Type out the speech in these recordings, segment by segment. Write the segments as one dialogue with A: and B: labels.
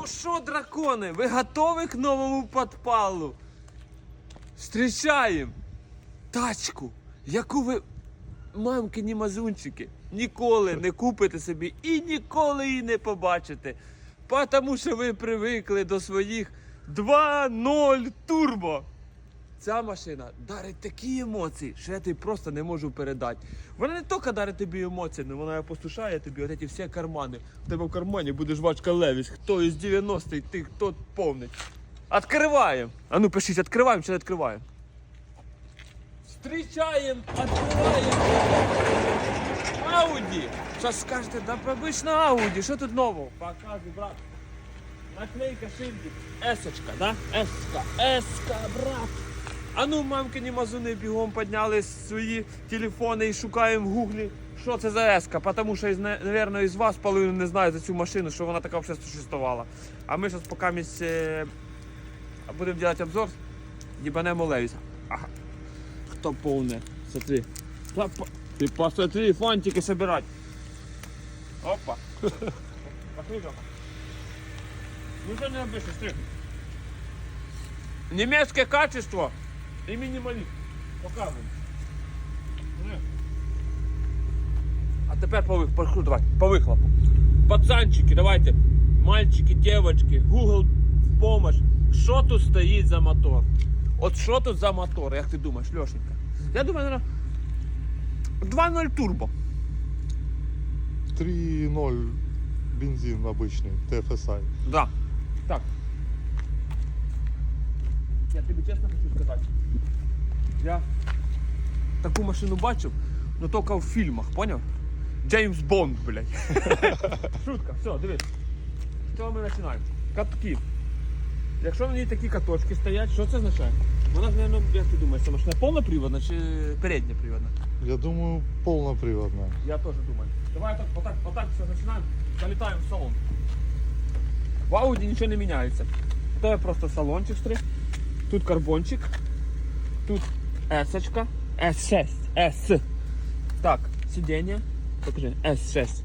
A: Ну що, дракони, ви готові к новому підпалу? Встрічаємо тачку, яку ви, мамкині мазунчики, ніколи не купите собі і ніколи її не побачите. Тому що ви привикли до своїх 2.0 турбо. Ця машина дарить такі емоції, що я тобі просто не можу передати. Вона не тільки дарить тобі емоції, але вона посушає тобі от ці всі кармани. В тебе в кармані буде жвачка Левіс. Хто із 90-х, ти хто повний. Откриваємо. А ну пишіть, відкриваємо чи не відкриваємо. Встрічаємо, відкриваємо. Ауді. Зараз скажете, да обична Ауді, що тут нового? Показуй, брат. Наклейка шильдик. Есочка, да? Еска, еска, брат. А ну, мамкині мазуни бігом підняли свої телефони і шукаємо в гуглі, що це за еска. Тому що, мабуть, із вас половина не знає за цю машину, що вона така вже существувала. А ми зараз поки місць, е, будемо робити обзор, їбанемо Левіса. Ага. Хто повне? Смотри. Ти посмотри, фантики собирать. Опа. Пошли, Ну что не обычно, стрих. Немецкое качество и минимализм. Показываем. Не. А тепер по, вих- по, давай, по вихлопу. Пацанчики, давайте. Мальчики, девочки, Google в помощь. Що тут стоїть за мотор? От що тут за мотор, як ти думаєш, Льошенька? Я думаю, наверное, 2.0 турбо.
B: 3.0 бензин обычный, TFSI.
A: Да. Так. Я тобі чесно хочу сказати. Я таку машину бачив, але тільки в фільмах, поняв? Джеймс Бонд, блядь. Шутка, все, дивись. З цього ми починаємо. Катки. Якщо на ній такі каточки стоять, що це означає? Вона мабуть, як ти думаєш, це машина повноприводна чи передньоприводна?
B: Я думаю, полноприводная.
A: Я тоже думаю. Давай так, вот так, вот все начинаем. Залетаем в салон. В Ауди ничего не меняется. Это просто салончик стрих. Тут карбончик. Тут S-очка. S6. S. Так, сидіння. Покажи. S6.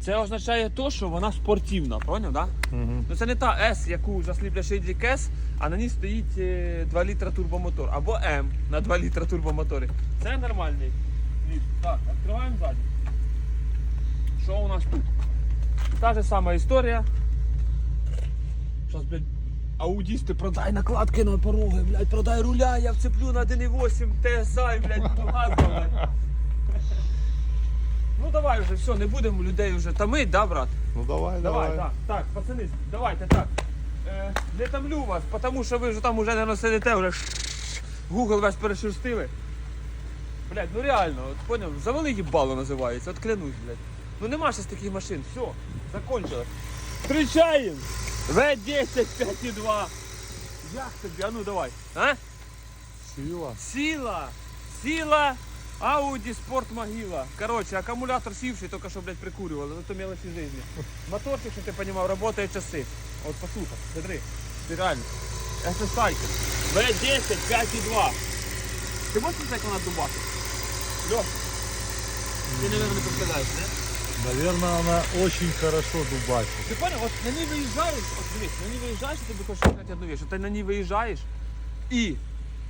A: Це означає то, що вона спортивна, поняв, да?
B: Угу.
A: Ну це не та S, яку засліплять шейдлік S, а на ній стоїть е, 2 літра турбомотор. Або M на 2 літра турбомоторі. Це нормальний ліфт. Так, відкриваємо ззаді. Що у нас тут? Та же сама історія. Зараз, блядь, аудісти, продай накладки на пороги, блядь, продай руля, я вцеплю на 1.8 TSI, блядь, газом, блядь. Ну давай вже, все, не будемо людей вже тамить, да, брат?
B: Ну давай,
A: Давай,
B: давай.
A: так, так, пацани, давайте так. Е, не тамлю вас, тому що ви вже там уже не сидите, вже Google весь перешерстили. Блядь, ну реально, от поняв, завели їбало називається, от клянусь, блядь. Ну нема з таких машин, все, закончилось. Встречаем! В10 5.2. Як тобі? А ну давай. А?
B: Сила.
A: Сила! Сила! Ауди Спорт Могила. Короче, аккумулятор сівший, только что, блядь, прикуривал. Ну, то мелочи жизни. Моторчик, что ты понимал, работает часы. Вот послушай, смотри. Ты реально. SSI. V10 5.2. Ты можешь сказать, как она дубасит? Лёх, ты, наверное, не представляешь, да?
B: Наверное, она очень хорошо дубасит.
A: Ти понял, от на ній виїжджаєш, от дивись, на ній виїжджаєш, і тобі хочеш сказати одну от ти на ній виїжджаєш і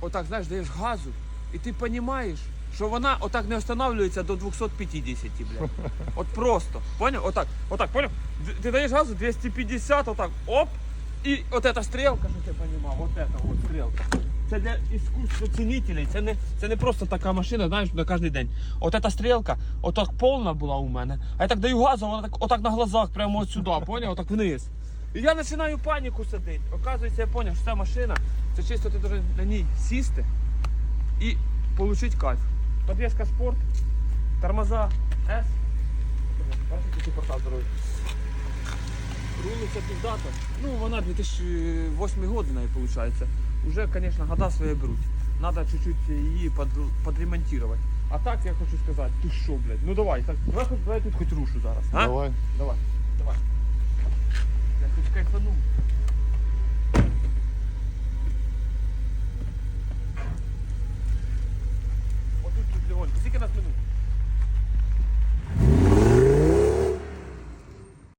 A: отак, знаєш, даєш газу, і ти розумієш, що вона отак не встановлюється до 250, блядь. От просто, понял? Отак, отак, понял? Д- Ти даєш газу 250, отак, оп, і от эта стрілка, що ти розумів, от эта от стрілка. Це для іскусствоцінителей, це не, це не просто така машина, знаєш, на кожен день. От эта стрілка, отак повна була у мене, а я так даю газу, вона так, отак на глазах, прямо от сюди, поняв, отак вниз. І я починаю паніку садити. Оказується, я зрозумів, що ця машина, це чисто ти должен на ній сісти і отримати кайф. Подвеска спорт, тормоза S. Бачите, який портал здоровий. Рулиться піздата. Ну, вона 2008 год в виходить. Уже, звісно, года свої беруть. Надо чуть-чуть її под, подремонтировать. А так я хочу сказати, ти що, блядь? Ну давай, так, давай, хоч- давай тут хоч рушу зараз. А?
B: Давай.
A: Давай. Давай. Я хоч кайфану.